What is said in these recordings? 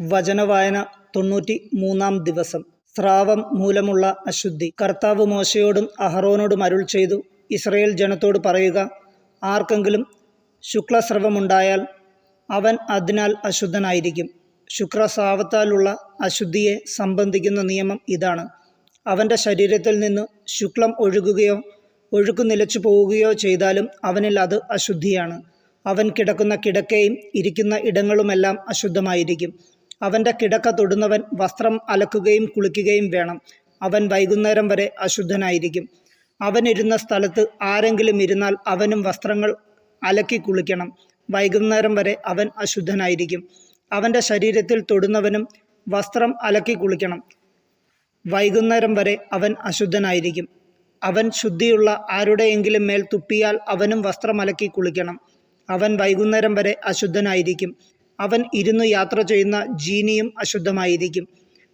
വചനവായന തൊണ്ണൂറ്റി മൂന്നാം ദിവസം. സ്രാവം മൂലമുള്ള അശുദ്ധി. കർത്താവ് മോശയോടും അഹറോനോടും അരുൾ ചെയ്തു. ഇസ്രയേൽ ജനത്തോട് പറയുക ആർക്കെങ്കിലും ശുക്ലസ്രവമുണ്ടായാൽ അവൻ അതിനാൽ അശുദ്ധനായിരിക്കും. ശുക്രസ്രാവത്താലുള്ള അശുദ്ധിയെ സംബന്ധിക്കുന്ന നിയമം ഇതാണ്. അവന്റെ ശരീരത്തിൽ നിന്ന് ശുക്ലം ഒഴുകുകയോ ഒഴുക്ക് നിലച്ചു പോവുകയോ ചെയ്താലും അവനിൽ അത് അശുദ്ധിയാണ്. അവൻ കിടക്കുന്ന കിടക്കയും ഇരിക്കുന്ന ഇടങ്ങളുമെല്ലാം അശുദ്ധമായിരിക്കും. അവന്റെ കിടക്ക തൊടുന്നവൻ വസ്ത്രം അലക്കുകയും കുളിക്കുകയും വേണം. അവൻ വൈകുന്നേരം വരെ അശുദ്ധനായിരിക്കും. അവൻ ഇരുന്ന സ്ഥലത്ത് ആരെങ്കിലും ഇരുന്നാൽ അവനും വസ്ത്രങ്ങൾ അലക്കി കുളിക്കണം. വൈകുന്നേരം വരെ അവൻ അശുദ്ധനായിരിക്കും. അവന്റെ ശരീരത്തിൽ തൊടുന്നവനും വസ്ത്രം അലക്കി കുളിക്കണം. വൈകുന്നേരം വരെ അവൻ അശുദ്ധനായിരിക്കും. അവൻ ശുദ്ധിയുള്ള ആരുടെയെങ്കിലും മേൽ തുപ്പിയാൽ അവനും വസ്ത്രം അലക്കി കുളിക്കണം. അവൻ വൈകുന്നേരം വരെ അശുദ്ധനായിരിക്കും. അവൻ ഇരുന്ന് യാത്ര ചെയ്യുന്ന ജീനിയും അശുദ്ധമായിരിക്കും.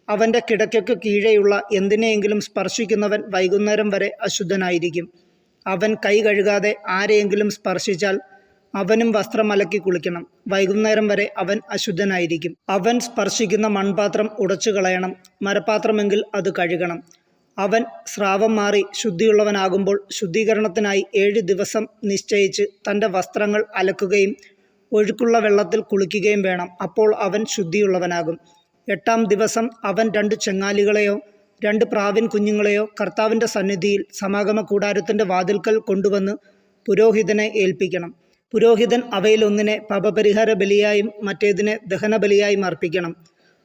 അവന്റെ കിടക്കയ്ക്ക് കീഴെയുള്ള എന്തിനെയെങ്കിലും സ്പർശിക്കുന്നവൻ വൈകുന്നേരം വരെ അശുദ്ധനായിരിക്കും. അവൻ കൈ കഴുകാതെ ആരെയെങ്കിലും സ്പർശിച്ചാൽ അവനും വസ്ത്രം അലക്കി കുളിക്കണം. വൈകുന്നേരം വരെ അവൻ അശുദ്ധനായിരിക്കും. അവൻ സ്പർശിക്കുന്ന മൺപാത്രം ഉടച്ചു കളയണം. മരപാത്രമെങ്കിൽ അത് കഴുകണം. അവൻ സ്രാവം മാറി ശുദ്ധിയുള്ളവനാകുമ്പോൾ ശുദ്ധീകരണത്തിനായി ഏഴ് ദിവസം നിശ്ചയിച്ച് തന്റെ വസ്ത്രങ്ങൾ അലക്കുകയും ഒഴുക്കുള്ള വെള്ളത്തിൽ കുളിക്കുകയും വേണം. അപ്പോൾ അവൻ ശുദ്ധിയുള്ളവനാകും. എട്ടാം ദിവസം അവൻ രണ്ട് ചെങ്ങാലികളെയോ രണ്ട് പ്രാവിൻ കുഞ്ഞുങ്ങളെയോ കർത്താവിന്റെ സന്നിധിയിൽ സമാഗമ കൂടാരത്തിന്റെ വാതിൽക്കൽ കൊണ്ടുവന്ന് പുരോഹിതനെ ഏൽപ്പിക്കണം. പുരോഹിതൻ അവയിലൊന്നിനെ പാപപരിഹാര ബലിയായും മറ്റേതിനെ ദഹനബലിയായും അർപ്പിക്കണം.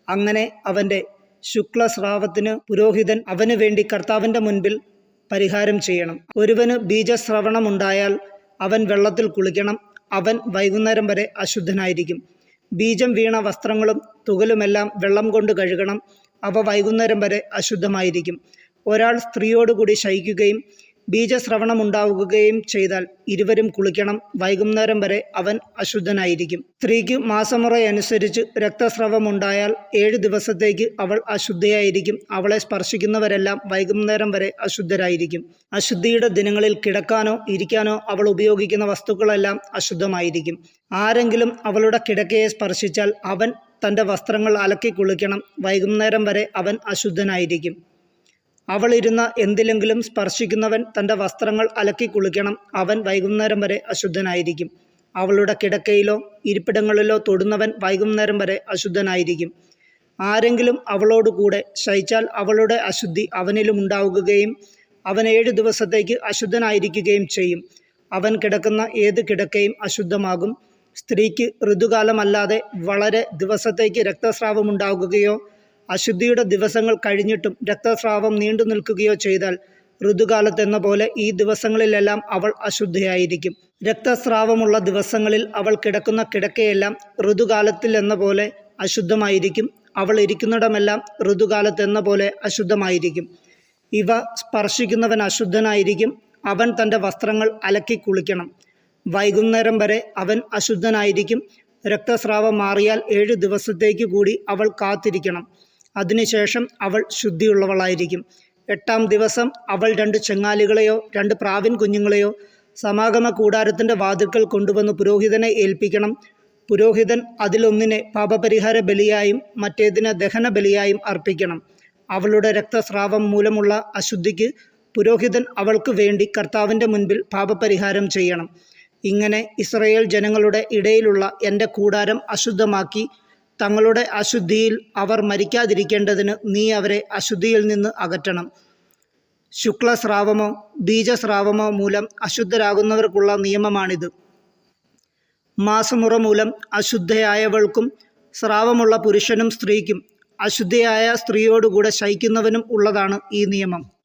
അങ്ങനെ അവന്റെ ശുക്ലസ്രാവത്തിന് പുരോഹിതൻ അവന് വേണ്ടി കർത്താവിന്റെ മുൻപിൽ പരിഹാരം ചെയ്യണം. ഒരുവന് ബീജസ്രവണമുണ്ടായാൽ അവൻ വെള്ളത്തിൽ കുളിക്കണം. അവൻ വൈകുന്നേരം വരെ അശുദ്ധനായിരിക്കും. ബീജം വീണ വസ്ത്രങ്ങളും തുകലുമെല്ലാം വെള്ളം കൊണ്ട് കഴുകണം. അവ വൈകുന്നേരം വരെ അശുദ്ധമായിരിക്കും. ഒരാൾ സ്ത്രീയോടുകൂടി ശയിക്കുകയും ബീജസ്രവണമുണ്ടാവുകയും ചെയ്താൽ ഇരുവരും കുളിക്കണം. വൈകുന്നേരം വരെ അവൻ അശുദ്ധനായിരിക്കും. സ്ത്രീക്ക് മാസമുറയനുസരിച്ച് രക്തസ്രവമുണ്ടായാൽ ഏഴ് ദിവസത്തേക്ക് അവൾ അശുദ്ധയായിരിക്കും. അവളെ സ്പർശിക്കുന്നവരെല്ലാം വൈകുന്നേരം വരെ അശുദ്ധരായിരിക്കും. അശുദ്ധിയുടെ ദിനങ്ങളിൽ കിടക്കാനോ ഇരിക്കാനോ അവൾ ഉപയോഗിക്കുന്ന വസ്തുക്കളെല്ലാം അശുദ്ധമായിരിക്കും. ആരെങ്കിലും അവളുടെ കിടക്കയെ സ്പർശിച്ചാൽ അവൻ തന്റെ വസ്ത്രങ്ങൾ അലക്കി കുളിക്കണം. വൈകുന്നേരം വരെ അവൻ അശുദ്ധനായിരിക്കും. അവൾ ഇരുന്ന എന്തിലെങ്കിലും സ്പർശിക്കുന്നവൻ തന്റെ വസ്ത്രങ്ങൾ അലക്കി കുളിക്കണം. അവൻ വൈകുന്നേരം വരെ അശുദ്ധനായിരിക്കും. അവളുടെ കിടക്കയിലോ ഇരിപ്പിടങ്ങളിലോ തൊടുന്നവൻ വൈകുന്നേരം വരെ അശുദ്ധനായിരിക്കും. ആരെങ്കിലും അവളോടുകൂടെ ശയിച്ചാൽ അവളുടെ അശുദ്ധി അവനിലും ഉണ്ടാവുകയും അവൻ ഏഴ് ദിവസത്തേക്ക് അശുദ്ധനായിരിക്കുകയും ചെയ്യും. അവൻ കിടക്കുന്ന ഏത് കിടക്കയും അശുദ്ധമാകും. സ്ത്രീക്ക് ഋതുകാലമല്ലാതെ വളരെ ദിവസത്തേക്ക് രക്തസ്രാവമുണ്ടാകുകയോ അശുദ്ധിയുടെ ദിവസങ്ങൾ കഴിഞ്ഞിട്ടും രക്തസ്രാവം നീണ്ടു നിൽക്കുകയോ ചെയ്താൽ ഋതുകാലത്തെന്ന പോലെ ഈ ദിവസങ്ങളിലെല്ലാം അവൾ അശുദ്ധയായിരിക്കും. രക്തസ്രാവമുള്ള ദിവസങ്ങളിൽ അവൾ കിടക്കുന്ന കിടക്കയെല്ലാം ഋതുകാലത്തിൽ എന്ന പോലെ അശുദ്ധമായിരിക്കും. അവൾ ഇരിക്കുന്നിടമെല്ലാം ഋതുകാലത്തെന്ന പോലെ അശുദ്ധമായിരിക്കും. ഇവ സ്പർശിക്കുന്നവൻ അശുദ്ധനായിരിക്കും. അവൻ തന്റെ വസ്ത്രങ്ങൾ അലക്കി കുളിക്കണം. വൈകുന്നേരം വരെ അവൻ അശുദ്ധനായിരിക്കും. രക്തസ്രാവം മാറിയാൽ ഏഴ് ദിവസത്തേക്ക് കൂടി അവൾ കാത്തിരിക്കണം. അതിനുശേഷം അവൾ ശുദ്ധിയുള്ളവളായിരിക്കും. എട്ടാം ദിവസം അവൾ രണ്ട് ചെങ്ങാലികളെയോ രണ്ട് പ്രാവിൻ കുഞ്ഞുങ്ങളെയോ സമാഗമ കൂടാരത്തിന്റെ വാതിൽക്കൽ കൊണ്ടുവന്ന് പുരോഹിതനെ ഏൽപ്പിക്കണം. പുരോഹിതൻ അതിലൊന്നിനെ പാപപരിഹാര ബലിയായും മറ്റേതിനെ ദഹന ബലിയായും അർപ്പിക്കണം. അവളുടെ രക്തസ്രാവം മൂലമുള്ള അശുദ്ധിക്ക് പുരോഹിതൻ അവൾക്ക് വേണ്ടി കർത്താവിന്റെ മുൻപിൽ പാപപരിഹാരം ചെയ്യണം. ഇങ്ങനെ ഇസ്രയേൽ ജനങ്ങളുടെ ഇടയിലുള്ള എന്റെ കൂടാരം അശുദ്ധമാക്കി തങ്ങളുടെ അശുദ്ധിയിൽ അവർ മരിക്കാതിരിക്കേണ്ടതിന് നീ അവരെ അശുദ്ധിയിൽ നിന്ന് അകറ്റണം. ശുക്ലസ്രാവമോ ബീജസ്രാവമോ മൂലം അശുദ്ധരാകുന്നവർക്കുള്ള നിയമമാണിത്. മാസമുറ മൂലം അശുദ്ധയായവൾക്കും സ്രാവമുള്ള പുരുഷനും സ്ത്രീക്കും അശുദ്ധയായ സ്ത്രീയോടുകൂടെ ശയിക്കുന്നവനും ഉള്ളതാണ് ഈ നിയമം.